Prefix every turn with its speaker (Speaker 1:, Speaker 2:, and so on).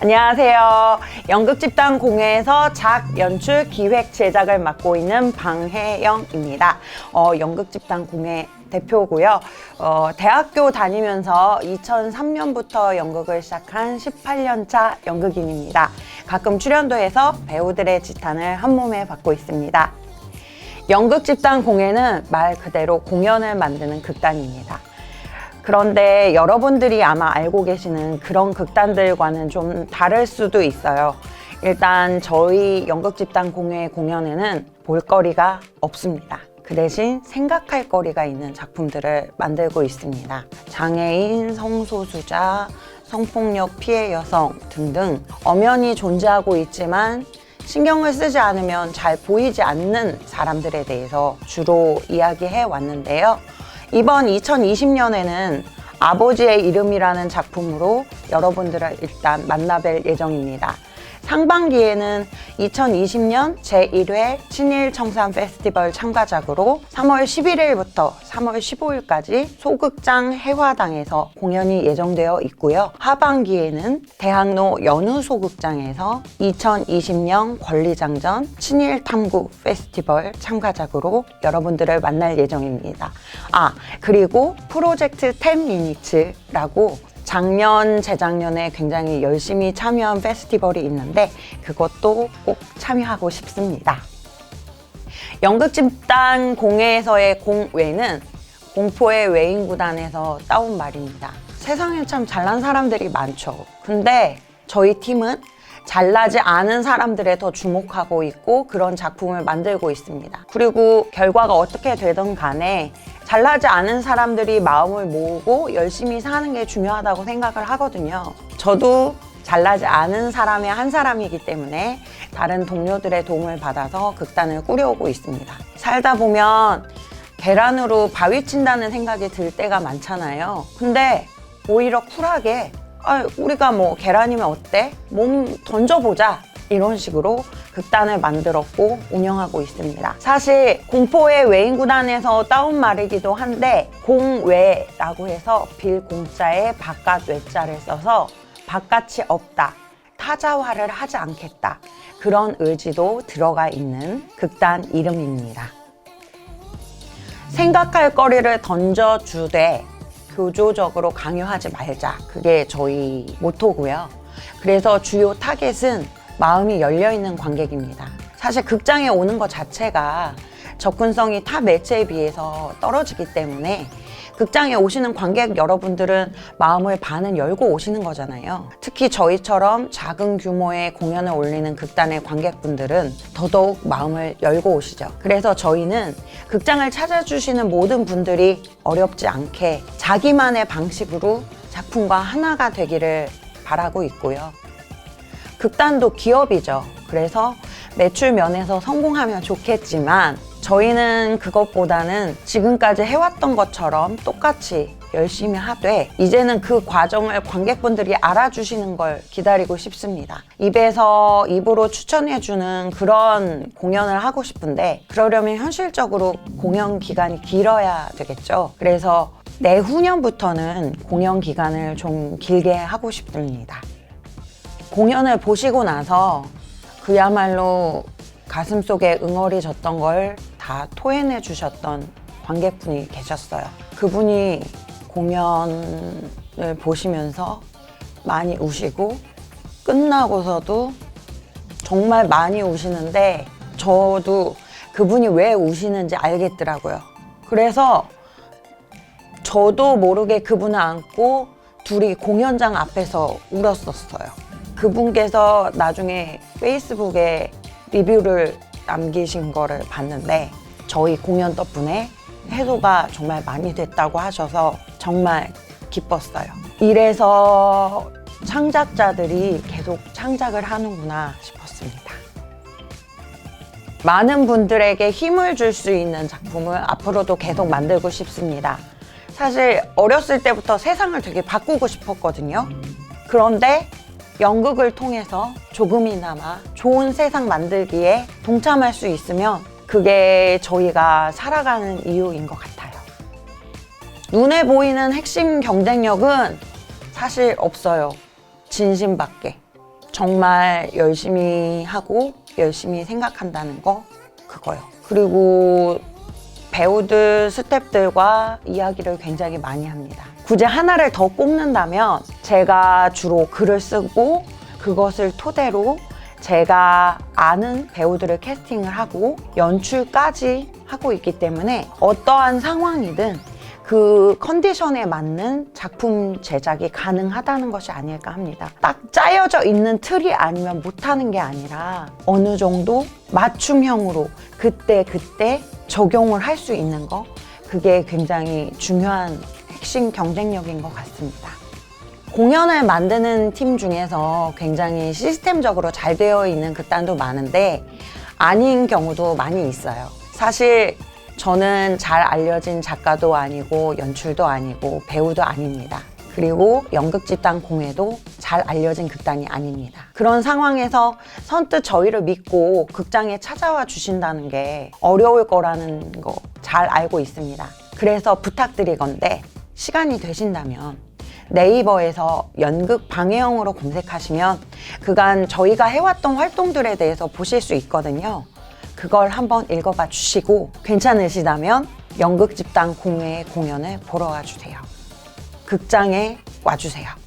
Speaker 1: 안녕하세요. 연극집단 공회에서 작, 연출, 기획, 제작을 맡고 있는 방혜영입니다. 어, 연극집단 공회 대표고요. 어, 대학교 다니면서 2003년부터 연극을 시작한 18년차 연극인입니다. 가끔 출연도 해서 배우들의 지탄을 한 몸에 받고 있습니다. 연극 집단 공예는 말 그대로 공연을 만드는 극단입니다. 그런데 여러분들이 아마 알고 계시는 그런 극단들과는 좀 다를 수도 있어요. 일단 저희 연극집단 공예 공연에는 볼거리가 없습니다. 그 대신 생각할 거리가 있는 작품들을 만들고 있습니다. 장애인, 성소수자, 성폭력 피해 여성 등등 엄연히 존재하고 있지만 신경을 쓰지 않으면 잘 보이지 않는 사람들에 대해서 주로 이야기해 왔는데요. 이번 2020년에는 아버지의 이름이라는 작품으로 여러분들을 일단 만나뵐 예정입니다. 상반기에는 2020년 제1회 친일 청산 페스티벌 참가작으로 3월 11일부터 3월 15일까지 소극장 해화당에서 공연이 예정되어 있고요. 하반기에는 대학로 연우 소극장에서 2020년 권리장전 친일 탐구 페스티벌 참가작으로 여러분들을 만날 예정입니다. 아, 그리고 프로젝트 10미니츠라고 작년, 재작년에 굉장히 열심히 참여한 페스티벌이 있는데 그것도 꼭 참여하고 싶습니다. 연극집단 공회에서의 공 외는 공포의 외인 구단에서 따온 말입니다. 세상에 참 잘난 사람들이 많죠. 근데 저희 팀은 잘나지 않은 사람들에 더 주목하고 있고 그런 작품을 만들고 있습니다. 그리고 결과가 어떻게 되든 간에 잘나지 않은 사람들이 마음을 모으고 열심히 사는 게 중요하다고 생각을 하거든요. 저도 잘나지 않은 사람의 한 사람이기 때문에 다른 동료들의 도움을 받아서 극단을 꾸려오고 있습니다. 살다 보면 계란으로 바위 친다는 생각이 들 때가 많잖아요. 근데 오히려 쿨하게 아, 우리가 뭐 계란이면 어때? 몸 던져보자. 이런 식으로 극단을 만들었고 운영하고 있습니다. 사실 공포의 외인 구단에서 따온 말이기도 한데 공외라고 해서 빌 공자에 바깥 외자를 써서 바깥이 없다. 타자화를 하지 않겠다. 그런 의지도 들어가 있는 극단 이름입니다. 생각할 거리를 던져주되 교조적으로 강요하지 말자. 그게 저희 모토고요. 그래서 주요 타겟은 마음이 열려있는 관객입니다. 사실 극장에 오는 것 자체가 접근성이 타 매체에 비해서 떨어지기 때문에 극장에 오시는 관객 여러분들은 마음을 반은 열고 오시는 거잖아요. 특히 저희처럼 작은 규모의 공연을 올리는 극단의 관객분들은 더더욱 마음을 열고 오시죠. 그래서 저희는 극장을 찾아주시는 모든 분들이 어렵지 않게 자기만의 방식으로 작품과 하나가 되기를 바라고 있고요. 극단도 기업이죠. 그래서 매출 면에서 성공하면 좋겠지만 저희는 그것보다는 지금까지 해왔던 것처럼 똑같이 열심히 하되 이제는 그 과정을 관객분들이 알아주시는 걸 기다리고 싶습니다. 입에서 입으로 추천해주는 그런 공연을 하고 싶은데 그러려면 현실적으로 공연 기간이 길어야 되겠죠. 그래서 내후년부터는 공연 기간을 좀 길게 하고 싶습니다. 공연을 보시고 나서 그야말로 가슴 속에 응어리 졌던 걸 다 토해내 주셨던 관객분이 계셨어요. 그분이 공연을 보시면서 많이 우시고 끝나고서도 정말 많이 우시는데 저도 그분이 왜 우시는지 알겠더라고요. 그래서 저도 모르게 그분을 안고 둘이 공연장 앞에서 울었었어요. 그분께서 나중에 페이스북에 리뷰를 남기신 거를 봤는데 저희 공연 덕분에 해소가 정말 많이 됐다고 하셔서 정말 기뻤어요. 이래서 창작자들이 계속 창작을 하는구나 싶었습니다. 많은 분들에게 힘을 줄 수 있는 작품을 앞으로도 계속 만들고 싶습니다. 사실 어렸을 때부터 세상을 되게 바꾸고 싶었거든요. 그런데 연극을 통해서 조금이나마 좋은 세상 만들기에 동참할 수 있으면 그게 저희가 살아가는 이유인 것 같아요. 눈에 보이는 핵심 경쟁력은 사실 없어요. 진심밖에. 정말 열심히 하고 열심히 생각한다는 거 그거요. 그리고 배우들, 스탭들과 이야기를 굉장히 많이 합니다. 굳이 하나를 더 꼽는다면 제가 주로 글을 쓰고 그것을 토대로 제가 아는 배우들을 캐스팅을 하고 연출까지 하고 있기 때문에 어떠한 상황이든 그 컨디션에 맞는 작품 제작이 가능하다는 것이 아닐까 합니다. 딱 짜여져 있는 틀이 아니면 못하는 게 아니라 어느 정도 맞춤형으로 그때 그때 적용을 할 수 있는 거 그게 굉장히 중요한 핵심 경쟁력인 것 같습니다. 공연을 만드는 팀 중에서 굉장히 시스템적으로 잘 되어 있는 극단도 많은데 아닌 경우도 많이 있어요. 사실 저는 잘 알려진 작가도 아니고 연출도 아니고 배우도 아닙니다. 그리고 연극집단 공예도 잘 알려진 극단이 아닙니다. 그런 상황에서 선뜻 저희를 믿고 극장에 찾아와 주신다는 게 어려울 거라는 거 잘 알고 있습니다. 그래서 부탁드리건데 시간이 되신다면 네이버에서 연극 방해형으로 검색하시면 그간 저희가 해왔던 활동들에 대해서 보실 수 있거든요. 그걸 한번 읽어봐 주시고 괜찮으시다면 연극 집단 공회 공연을 보러 와주세요. 극장에 와주세요.